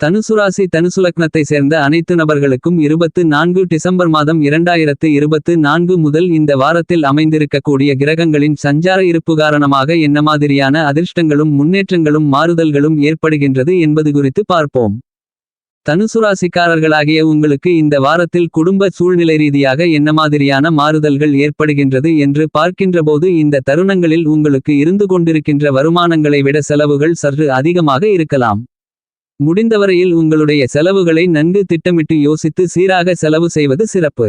தனுசுராசி தனுசுலக்னத்தை சேர்ந்த அனைத்து நபர்களுக்கும் இருபத்து நான்கு டிசம்பர் மாதம் இரண்டாயிரத்து இருபத்து நான்கு முதல் இந்த வாரத்தில் அமைந்திருக்கக்கூடிய கிரகங்களின் சஞ்சார இருப்பு காரணமாக என்ன மாதிரியான அதிர்ஷ்டங்களும் முன்னேற்றங்களும் மாறுதல்களும் ஏற்படுகின்றது என்பது குறித்து பார்ப்போம். தனுசுராசிக்காரர்களாகிய உங்களுக்கு இந்த வாரத்தில் குடும்ப சூழ்நிலை ரீதியாக என்ன மாதிரியான மாறுதல்கள் ஏற்படுகின்றது என்று பார்க்கின்றபோது இந்த தருணங்களில் உங்களுக்கு இருந்து கொண்டிருக்கின்ற வருமானங்களை விட செலவுகள் சற்று அதிகமாக இருக்கலாம். முடிந்தவரையில் உங்களுடைய செலவுகளை நன்கு திட்டமிட்டு யோசித்து சீராக செலவு செய்வது சிறப்பு.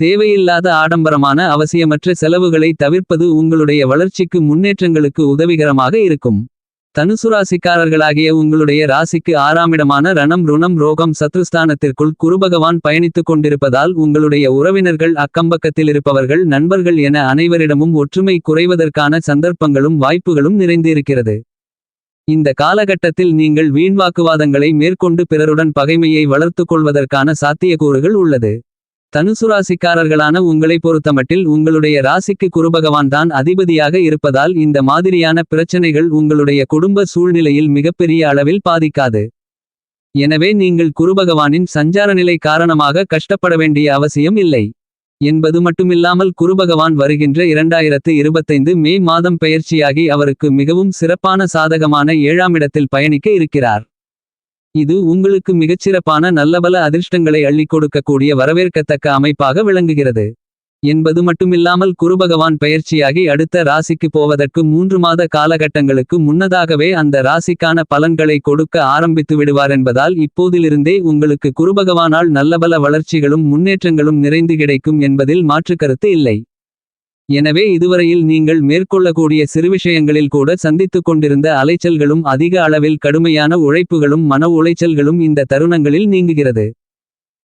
தேவையில்லாத ஆடம்பரமான அவசியமற்ற செலவுகளை தவிர்ப்பது உங்களுடைய வளர்ச்சிக்கு முன்னேற்றங்களுக்கு உதவிகரமாக இருக்கும். தனுசுராசிக்காரர்களாகிய உங்களுடைய ராசிக்கு ஆறாமிடமான ரணம் ருணம் ரோகம் சத்ருஸ்தானத்திற்குள் குருபகவான் பயணித்துக் கொண்டிருப்பதால் உங்களுடைய உறவினர்கள் அக்கம்பக்கத்தில் இருப்பவர்கள் நண்பர்கள் என அனைவரிடமும் ஒற்றுமை குறைவதற்கான சந்தர்ப்பங்களும் வாய்ப்புகளும் நிறைந்திருக்கிறது. இந்த காலகட்டத்தில் நீங்கள் வீண்வாக்குவாதங்களை மேற்கொண்டு பிறருடன் பகைமையை வளர்த்துக் கொள்வதற்கான சாத்தியக்கூறுகள் உள்ளது. தனுசுராசிக்காரர்களான உங்களை பொறுத்தமட்டில் உங்களுடைய ராசிக்கு குருபகவான் தான் அதிபதியாக இருப்பதால் இந்த மாதிரியான பிரச்சனைகள் உங்களுடைய குடும்ப சூழ்நிலையில் மிகப்பெரிய அளவில் பாதிக்காது. எனவே நீங்கள் குருபகவானின் சஞ்சார நிலை காரணமாக கஷ்டப்பட வேண்டிய அவசியம் இல்லை. என்பது மட்டுமில்லாமல் குருபகவான் வருகின்ற இரண்டாயிரத்து இருபத்தைந்து மே மாதம் பெயர்ச்சியாகி அவருக்கு மிகவும் சிறப்பான சாதகமான ஏழாம் இடத்தில் பயணிக்க இருக்கிறார். இது உங்களுக்கு மிகச்சிறப்பான நல்லபல அதிர்ஷ்டங்களை அள்ளிக் கொடுக்கக்கூடிய வரவேற்கத்தக்க அமைப்பாக விளங்குகிறது. என்பது மட்டுமில்லாமல் குருபகவான் பயிற்சியாகி அடுத்த ராசிக்கு போவதற்கு மூன்று மாத காலகட்டங்களுக்கு முன்னதாகவே அந்த ராசிக்கான பலன்களை கொடுக்க ஆரம்பித்து விடுவார் என்பதால் இப்போதிலிருந்தே உங்களுக்கு குருபகவானால் நல்லபல வளர்ச்சிகளும் முன்னேற்றங்களும் நிறைந்து கிடைக்கும் என்பதில் மாற்றுக்கருத்து இல்லை. எனவே இதுவரையில் நீங்கள் மேற்கொள்ளக்கூடிய சிறு விஷயங்களில் கூட சந்தித்துக் கொண்டிருந்த அலைச்சல்களும் அதிக அளவில் கடுமையான உழைப்புகளும் மன உளைச்சல்களும் இந்த தருணங்களில் நீங்குகிறது.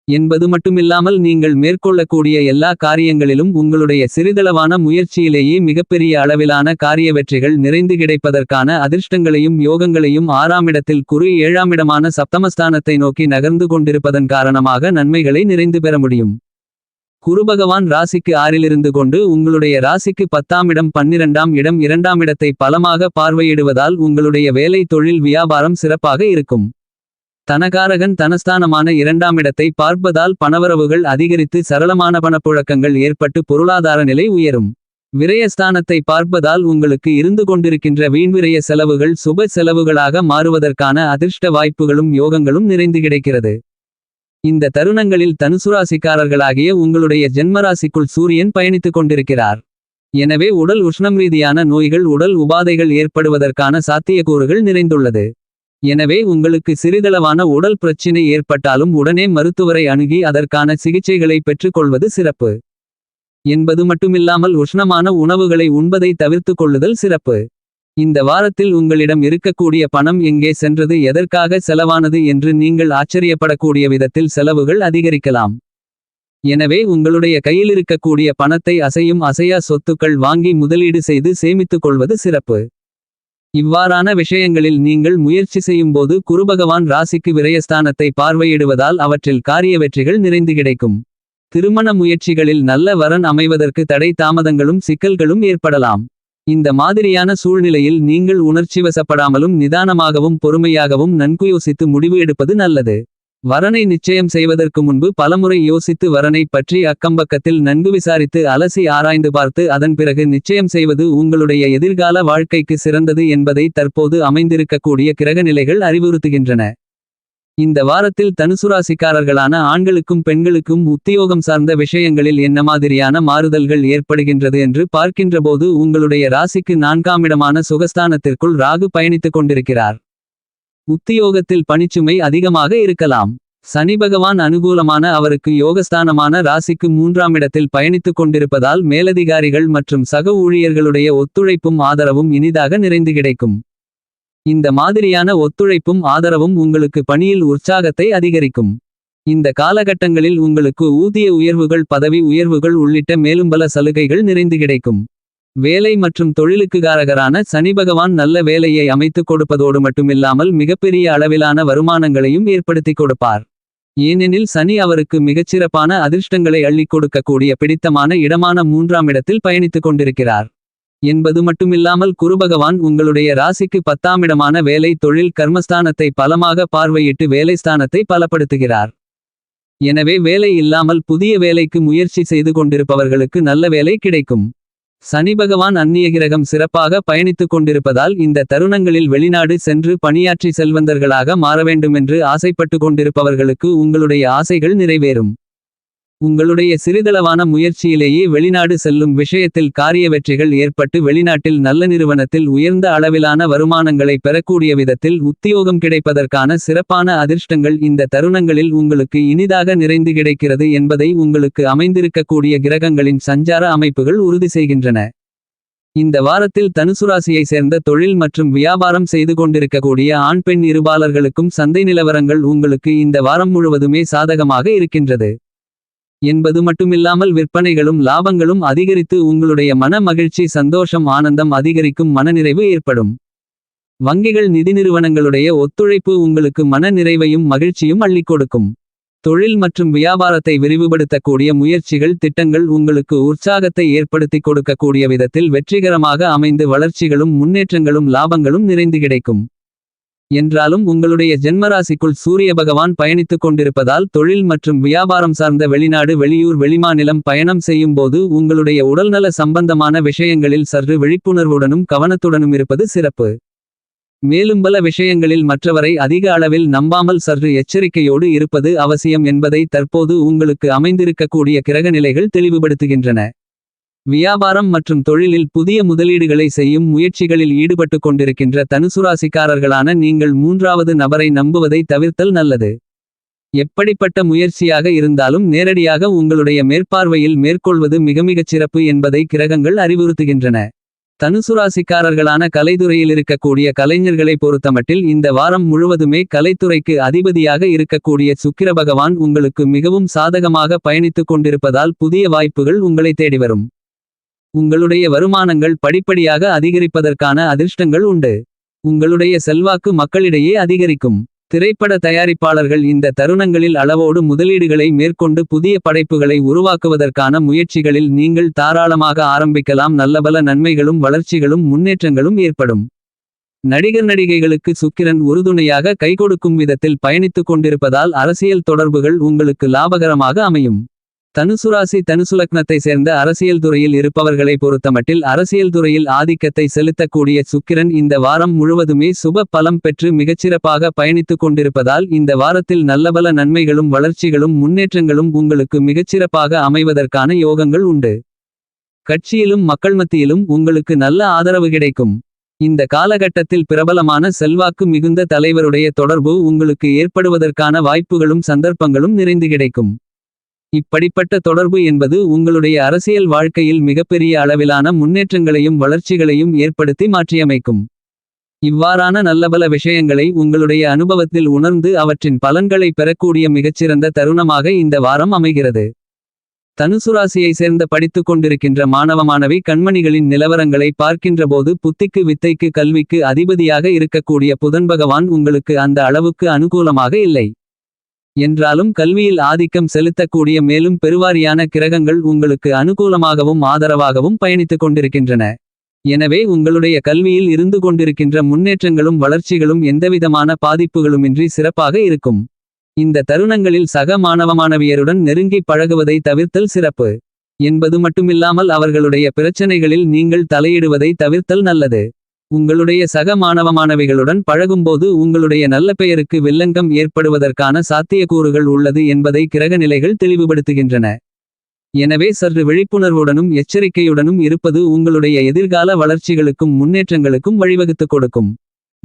என்பது மட்டுமில்லாமல் நீங்கள் மேற்கொள்ளக்கூடிய எல்லா காரியங்களிலும் உங்களுடைய சிறிதளவான முயற்சியிலேயே மிகப்பெரிய அளவிலான காரிய வெற்றிகள் நிறைந்து கிடைப்பதற்கான அதிர்ஷ்டங்களையும் யோகங்களையும் ஆறாமிடத்தில் குறு ஏழாமிடமான சப்தமஸ்தானத்தை நோக்கி நகர்ந்து கொண்டிருப்பதன் காரணமாக நன்மைகளை நிறைந்து பெற முடியும். குருபகவான் ராசிக்கு ஆறிலிருந்து கொண்டு உங்களுடைய ராசிக்கு பத்தாம் இடம் பன்னிரண்டாம் இடம் இரண்டாம் இடத்தை பலமாக பார்வையிடுவதால் உங்களுடைய வேலை தொழில் வியாபாரம் சிறப்பாக இருக்கும். தனகாரகன் தனஸ்தானமான இரண்டாம் இடத்தை பார்ப்பதால் பணவரவுகள் அதிகரித்து சரளமான பணப்புழக்கங்கள் ஏற்பட்டு பொருளாதார நிலை உயரும். விரயஸ்தானத்தை பார்ப்பதால் உங்களுக்கு இருந்து கொண்டிருக்கின்ற வீண்விரய செலவுகள் சுப செலவுகளாக மாறுவதற்கான அதிர்ஷ்ட வாய்ப்புகளும் யோகங்களும் நிறைந்து கிடைக்கிறது. இந்த தருணங்களில் தனுசுராசிக்காரர்களாகிய உங்களுடைய ஜென்மராசிக்குள் சூரியன் பயணித்துக் கொண்டிருக்கிறார். எனவே உடல் உஷ்ணம் ரீதியான நோய்கள் உடல் உபாதைகள் ஏற்படுவதற்கான சாத்தியக்கூறுகள் நிறைந்துள்ளது. எனவே உங்களுக்கு சிறிதளவான உடல் பிரச்சினை ஏற்பட்டாலும் உடனே மருத்துவரை அணுகி அதற்கான சிகிச்சைகளை பெற்றுக்கொள்வது சிறப்பு. என்பது மட்டுமில்லாமல் உஷ்ணமான உணவுகளை உண்பதை தவிர்த்து கொள்ளுதல் சிறப்பு. இந்த வாரத்தில் உங்களிடம் இருக்கக்கூடிய பணம் எங்கே சென்றது எதற்காக செலவானது என்று நீங்கள் ஆச்சரியப்படக்கூடிய விதத்தில் செலவுகள் அதிகரிக்கலாம். எனவே உங்களுடைய கையில் இருக்கக்கூடிய பணத்தை அசையும் அசையா சொத்துக்கள் வாங்கி முதலீடு செய்து சேமித்துக் கொள்வது சிறப்பு. இவ்வாறான விஷயங்களில் நீங்கள் முயற்சி செய்யும்போது குருபகவான் ராசிக்கு விரயஸ்தானத்தை பார்வையிடுவதால் அவற்றில் காரிய வெற்றிகள் நிறைந்து கிடைக்கும். திருமண முயற்சிகளில் நல்ல வரன் அமைவதற்கு தடை தாமதங்களும் சிக்கல்களும் ஏற்படலாம். இந்த மாதிரியான சூழ்நிலையில் நீங்கள் உணர்ச்சிவசப்படாமலும் நிதானமாகவும் பொறுமையாகவும் நன்கு யோசித்து முடிவு எடுப்பது நல்லது. வரனை நிச்சயம் செய்வதற்கு முன்பு பலமுறை யோசித்து வரனை பற்றி அக்கம்பக்கத்தில் நன்கு விசாரித்து அலசி ஆராய்ந்து பார்த்து அதன் பிறகு நிச்சயம் செய்வது உங்களுடைய எதிர்கால வாழ்க்கைக்கு சிறந்தது என்பதை தற்போது அமைந்திருக்கக்கூடிய கிரகநிலைகள் அறிவுறுத்துகின்றன. இந்த வாரத்தில் தனுசுராசிக்காரர்களான ஆண்களுக்கும் பெண்களுக்கும் உத்தியோகம் சார்ந்த விஷயங்களில் என்ன மாதிரியான மாறுதல்கள் ஏற்படுகின்றது என்று பார்க்கின்றபோது உங்களுடைய ராசிக்கு நான்காமிடமான சுகஸ்தானத்திற்குள் ராகு பயணித்துக் கொண்டிருக்கிறார். உத்தியோகத்தில் பணிச்சுமை அதிகமாக இருக்கலாம். சனி பகவான் அனுகூலமான அவருக்கு யோகஸ்தானமான ராசிக்கு மூன்றாம் இடத்தில் பயணித்துக் கொண்டிருப்பதால் மேலதிகாரிகள் மற்றும் சக ஊழியர்களுடைய ஒத்துழைப்பும் ஆதரவும் இனிதாக நிறைந்து கிடைக்கும். இந்த மாதிரியான ஒத்துழைப்பும் ஆதரவும் உங்களுக்கு பணியில் உற்சாகத்தை அதிகரிக்கும். இந்த காலகட்டங்களில் உங்களுக்கு ஊதிய உயர்வுகள் பதவி உயர்வுகள் உள்ளிட்ட மேலும் பல சலுகைகள் நிறைந்து கிடைக்கும். வேலை மற்றும் தொழிலுக்குகாரகரான சனி பகவான் நல்ல வேலையை அமைத்துக் கொடுப்பதோடு மட்டுமில்லாமல் மிகப்பெரிய அளவிலான வருமானங்களையும் ஏற்படுத்திக் கொடுப்பார். ஏனெனில் சனி அவருக்கு மிகச்சிறப்பான அதிர்ஷ்டங்களை அள்ளிக் கொடுக்கக்கூடிய பிடித்தமான இடமான மூன்றாம் இடத்தில் பயணித்துக் கொண்டிருக்கிறார். என்பது மட்டுமில்லாமல் குருபகவான் உங்களுடைய ராசிக்கு பத்தாமிடமான வேலை தொழில் கர்மஸ்தானத்தை பலமாக பார்வையிட்டு வேலைஸ்தானத்தை பலப்படுத்துகிறார். எனவே வேலை இல்லாமல் புதிய வேலைக்கு முயற்சி செய்து கொண்டிருப்பவர்களுக்கு நல்ல வேலை கிடைக்கும். சனி பகவான் அந்நிய கிரகம் சிறப்பாக பயணித்துக் கொண்டிருப்பதால் இந்த தருணங்களில் வெளிநாடு சென்று பணியாற்றி செல்வந்தர்களாக மாற வேண்டுமென்று ஆசைப்பட்டு கொண்டிருப்பவர்களுக்கு உங்களுடைய ஆசைகள் நிறைவேறும். உங்களுடைய சிறிதளவான முயற்சியிலேயே வெளிநாடு செல்லும் விஷயத்தில் காரிய வெற்றிகள் ஏற்பட்டு வெளிநாட்டில் நல்ல நிறுவனத்தில் உயர்ந்த அளவிலான வருமானங்களை பெறக்கூடிய விதத்தில் உத்தியோகம் கிடைப்பதற்கான சிறப்பான அதிர்ஷ்டங்கள் இந்த தருணங்களில் உங்களுக்கு இனிதாக நிறைந்து கிடைக்கிறது என்பதை உங்களுக்கு அமைந்திருக்கக்கூடிய கிரகங்களின் சஞ்சார அமைப்புகள் உறுதி செய்கின்றன. இந்த வாரத்தில் தனுசுராசியை சேர்ந்த தொழில் மற்றும் வியாபாரம் செய்து கொண்டிருக்கக்கூடிய ஆண் பெண் இருபாளர்களுக்கும் சந்தை நிலவரங்கள் உங்களுக்கு இந்த வாரம் முழுவதுமே சாதகமாக இருக்கின்றது. என்பது மட்டுமில்லாமல் விற்பனைகளும் லாபங்களும் அதிகரித்து உங்களுடைய மன மகிழ்ச்சி சந்தோஷம் ஆனந்தம் அதிகரிக்கும் மனநிறைவு ஏற்படும். வங்கிகள் நிதி நிறுவனங்களுடைய ஒத்துழைப்பு உங்களுக்கு மன நிறைவையும் மகிழ்ச்சியும் அள்ளிக் கொடுக்கும். தொழில் மற்றும் வியாபாரத்தை விரிவுபடுத்தக்கூடிய முயற்சிகள் திட்டங்கள் உங்களுக்கு உற்சாகத்தை ஏற்படுத்தி கொடுக்கக்கூடிய விதத்தில் வெற்றிகரமாக அமைந்து வளர்ச்சிகளும் முன்னேற்றங்களும் லாபங்களும் நிறைந்து கிடைக்கும். என்றாலும் உங்களுடைய ஜென்மராசிக்குள் சூரிய பகவான் பயணித்துக் கொண்டிருப்பதால் தொழில் மற்றும் வியாபாரம் சார்ந்த வெளிநாடு வெளியூர் வெளிமாநிலம் பயணம் செய்யும் போது உங்களுடைய உடல்நல சம்பந்தமான விஷயங்களில் சற்று விழிப்புணர்வுடனும் கவனத்துடனும் இருப்பது சிறப்பு. மேலும் பல விஷயங்களில் மற்றவரை அதிக அளவில் நம்பாமல் சற்று எச்சரிக்கையோடு இருப்பது அவசியம் என்பதை தற்போது உங்களுக்கு அமைந்திருக்கக்கூடிய கிரகநிலைகள் தெளிவுபடுத்துகின்றன. வியாபாரம் மற்றும் தொழிலில் புதிய முதலீடுகளை செய்யும் முயற்சிகளில் ஈடுபட்டு கொண்டிருக்கின்ற தனுசுராசிக்காரர்களான நீங்கள் மூன்றாவது நபரை நம்புவதை தவிர்த்தல் நல்லது. எப்படிப்பட்ட முயற்சியாக இருந்தாலும் நேரடியாக உங்களுடைய மேற்பார்வையில் மேற்கொள்வது மிகமிகச் சிறப்பு என்பதை கிரகங்கள் அறிவுறுத்துகின்றன. தனுசுராசிக்காரர்களான கலைத்துறையில் இருக்கக்கூடிய கலைஞர்களை பொறுத்தமட்டில் இந்த வாரம் முழுவதுமே கலைத்துறைக்கு அதிபதியாக இருக்கக்கூடிய சுக்கிர பகவான் உங்களுக்கு மிகவும் சாதகமாக பயணித்துக் கொண்டிருப்பதால் புதிய வாய்ப்புகள் உங்களை தேடி வரும். உங்களுடைய வருமானங்கள் படிப்படியாக அதிகரிப்பதற்கான அதிர்ஷ்டங்கள் உண்டு. உங்களுடைய செல்வாக்கு மக்களிடையே அதிகரிக்கும். திரைப்பட தயாரிப்பாளர்கள் இந்த தருணங்களில் அளவோடு முதலீடுகளை மேற்கொண்டு புதிய படைப்புகளை உருவாக்குவதற்கான முயற்சிகளில் நீங்கள் தாராளமாக ஆரம்பிக்கலாம். நல்லபல நன்மைகளும் வளர்ச்சிகளும் முன்னேற்றங்களும் ஏற்படும். நடிகர் நடிகைகளுக்கு சுக்கிரன் உறுதுணையாக கைகொடுக்கும் விதத்தில் பயணித்துக் கொண்டிருப்பதால் அரசியல் தொடர்புகள் உங்களுக்கு லாபகரமாக அமையும். தனுசுராசி தனுசுலக்னத்தை சேர்ந்த அரசியல் துறையில் இருப்பவர்களை பொறுத்தமட்டில் அரசியல் துறையில் ஆதிக்கத்தை செலுத்தக்கூடிய சுக்கிரன் இந்த வாரம் முழுவதுமே சுப பலம் பெற்று மிகச்சிறப்பாக பயணித்துக் கொண்டிருப்பதால் இந்த வாரத்தில் நல்லபல நன்மைகளும் வளர்ச்சிகளும் முன்னேற்றங்களும் உங்களுக்கு மிகச்சிறப்பாக அமைவதற்கான யோகங்கள் உண்டு. கட்சியிலும் மக்கள் மத்தியிலும் உங்களுக்கு நல்ல ஆதரவு கிடைக்கும். இந்த காலகட்டத்தில் பிரபலமான செல்வாக்கு மிகுந்த தலைவருடைய தொடர்பு உங்களுக்கு ஏற்படுவதற்கான வாய்ப்புகளும் சந்தர்ப்பங்களும் நிறைந்து கிடைக்கும். இப்படிப்பட்ட தொடர்பு என்பது உங்களுடைய அரசியல் வாழ்க்கையில் மிகப்பெரிய அளவிலான முன்னேற்றங்களையும் வளர்ச்சிகளையும் ஏற்படுத்தி மாற்றியமைக்கும். இவ்வாறான நல்லபல விஷயங்களை உங்களுடைய அனுபவத்தில் உணர்ந்து அவற்றின் பலன்களை பெறக்கூடிய மிகச்சிறந்த தருணமாக இந்த வாரம் அமைகிறது. தனுசுராசியை சேர்ந்த படித்துக் கொண்டிருக்கின்ற மாணவ மாணவி கண்மணிகளின் நிலவரங்களை பார்க்கின்றபோது புத்திக்கு வித்தைக்கு கல்விக்கு அதிபதியாக இருக்கக்கூடிய புதன் பகவான் உங்களுக்கு அந்த அளவுக்கு அனுகூலமாக இல்லை. என்றாலும் கல்வியில் ஆதிக்கம் செலுத்தக்கூடிய மேலும் பெருவாரியான கிரகங்கள் உங்களுக்கு அனுகூலமாகவும் ஆதரவாகவும் பயணித்துக் கொண்டிருக்கின்றன. எனவே உங்களுடைய கல்வியில் இருந்து கொண்டிருக்கின்ற முன்னேற்றங்களும் வளர்ச்சிகளும் எந்தவிதமான பாதிப்புகளுமின்றி சிறப்பாக இருக்கும். இந்த தருணங்களில் சக மாணவ மாணவியருடன் நெருங்கி பழகுவதை தவிர்த்தல் சிறப்பு. என்பது மட்டுமில்லாமல் அவர்களுடைய பிரச்சனைகளில் நீங்கள் தலையிடுவதை தவிர்த்தல் நல்லது. உங்களுடைய சக மாணவ மாணவிகளுடன் பழகும்போது உங்களுடைய நல்ல பெயருக்கு வில்லங்கம் ஏற்படுவதற்கான சாத்தியக்கூறுகள் உள்ளது என்பதை கிரகநிலைகள் தெளிவுபடுத்துகின்றன. எனவே சற்று விழிப்புணர்வுடனும் எச்சரிக்கையுடனும் இருப்பது உங்களுடைய எதிர்கால வளர்ச்சிகளுக்கும் முன்னேற்றங்களுக்கும் வழிவகுத்துக் கொடுக்கும்.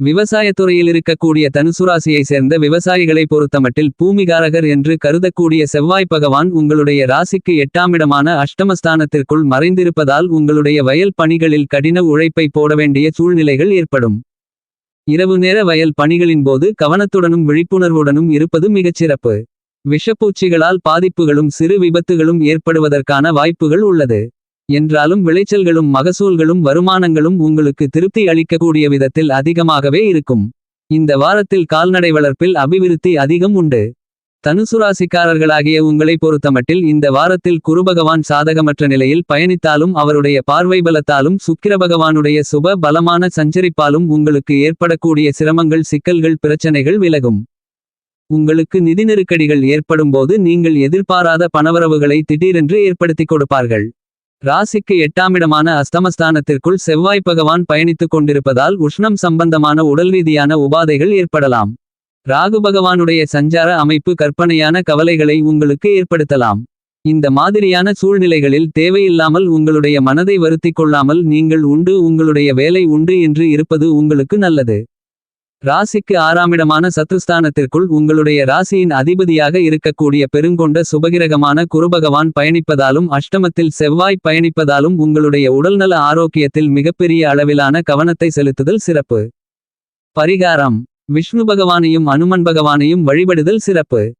விவசாயத்துறையில் இருக்கக்கூடிய தனுசுராசியை சேர்ந்த விவசாயிகளை பொறுத்தமட்டில் பூமிகாரகர் என்று கருதக்கூடிய செவ்வாய் பகவான் உங்களுடைய ராசிக்கு எட்டாமிடமான அஷ்டமஸ்தானத்திற்குள் மறைந்திருப்பதால் உங்களுடைய வயல் பணிகளில் கடின உழைப்பை போட வேண்டிய சூழ்நிலைகள் ஏற்படும். இரவு நேர வயல் பணிகளின் போது கவனத்துடனும் விழிப்புணர்வுடனும் இருப்பது மிகச்சிறப்பு விஷப்பூச்சிகளால் பாதிப்புகளும் சிறு விபத்துகளும் ஏற்படுவதற்கான வாய்ப்புகள் உள்ளது. என்றாலும் விளைச்சல்களும் மகசூல்களும் வருமானங்களும் உங்களுக்கு திருப்தி அளிக்கக்கூடிய விதத்தில் அதிகமாகவே இருக்கும். இந்த வாரத்தில் கால்நடை வளர்ப்பில் அபிவிருத்தி அதிகம் உண்டு. தனுசுராசிக்காரர்களாகிய உங்களை பொறுத்தமட்டில் இந்த வாரத்தில் குருபகவான் சாதகமற்ற நிலையில் பயணித்தாலும் அவருடைய பார்வை பலத்தாலும் சுக்கிரபகவானுடைய சுப பலமான சஞ்சரிப்பாலும் உங்களுக்கு ஏற்படக்கூடிய சிரமங்கள் சிக்கல்கள் பிரச்சனைகள் விலகும். உங்களுக்கு நிதி நெருக்கடிகள் ஏற்படும்போது நீங்கள் எதிர்பாராத பணவரவுகளை திடீரென்று ஏற்படுத்திக் கொடுப்பார்கள். ராசிக்கு எட்டாமிடமான அஸ்தமஸ்தானத்திற்குள் செவ்வாய் பகவான் பயணித்துக் கொண்டிருப்பதால் உஷ்ணம் சம்பந்தமான உடல் ரீதியான உபாதைகள் ஏற்படலாம். ராகு பகவானுடைய சஞ்சார அமைப்பு கற்பனையான கவலைகளை உங்களுக்கு ஏற்படுத்தலாம். இந்த மாதிரியான சூழ்நிலைகளில் தேவையில்லாமல் உங்களுடைய மனதை வருத்திக் கொள்ளாமல் நீங்கள் உண்டு உங்களுடைய வேலை உண்டு என்று இருப்பது உங்களுக்கு நல்லது. ராசிக்கு ஆறாமிடமான சத்துஸ்தானத்திற்குள் உங்களுடைய ராசியின் அதிபதியாக இருக்கக்கூடிய பெருங்கொண்ட சுபகிரகமான குருபகவான் பயணிப்பதாலும் அஷ்டமத்தில் செவ்வாய் பயணிப்பதாலும் உங்களுடைய உடல்நல ஆரோக்கியத்தில் மிகப்பெரிய அளவிலான கவனத்தை செலுத்துதல் சிறப்பு. பரிகாரம். விஷ்ணு பகவானையும் அனுமன் பகவானையும் வழிபடுதல் சிறப்பு.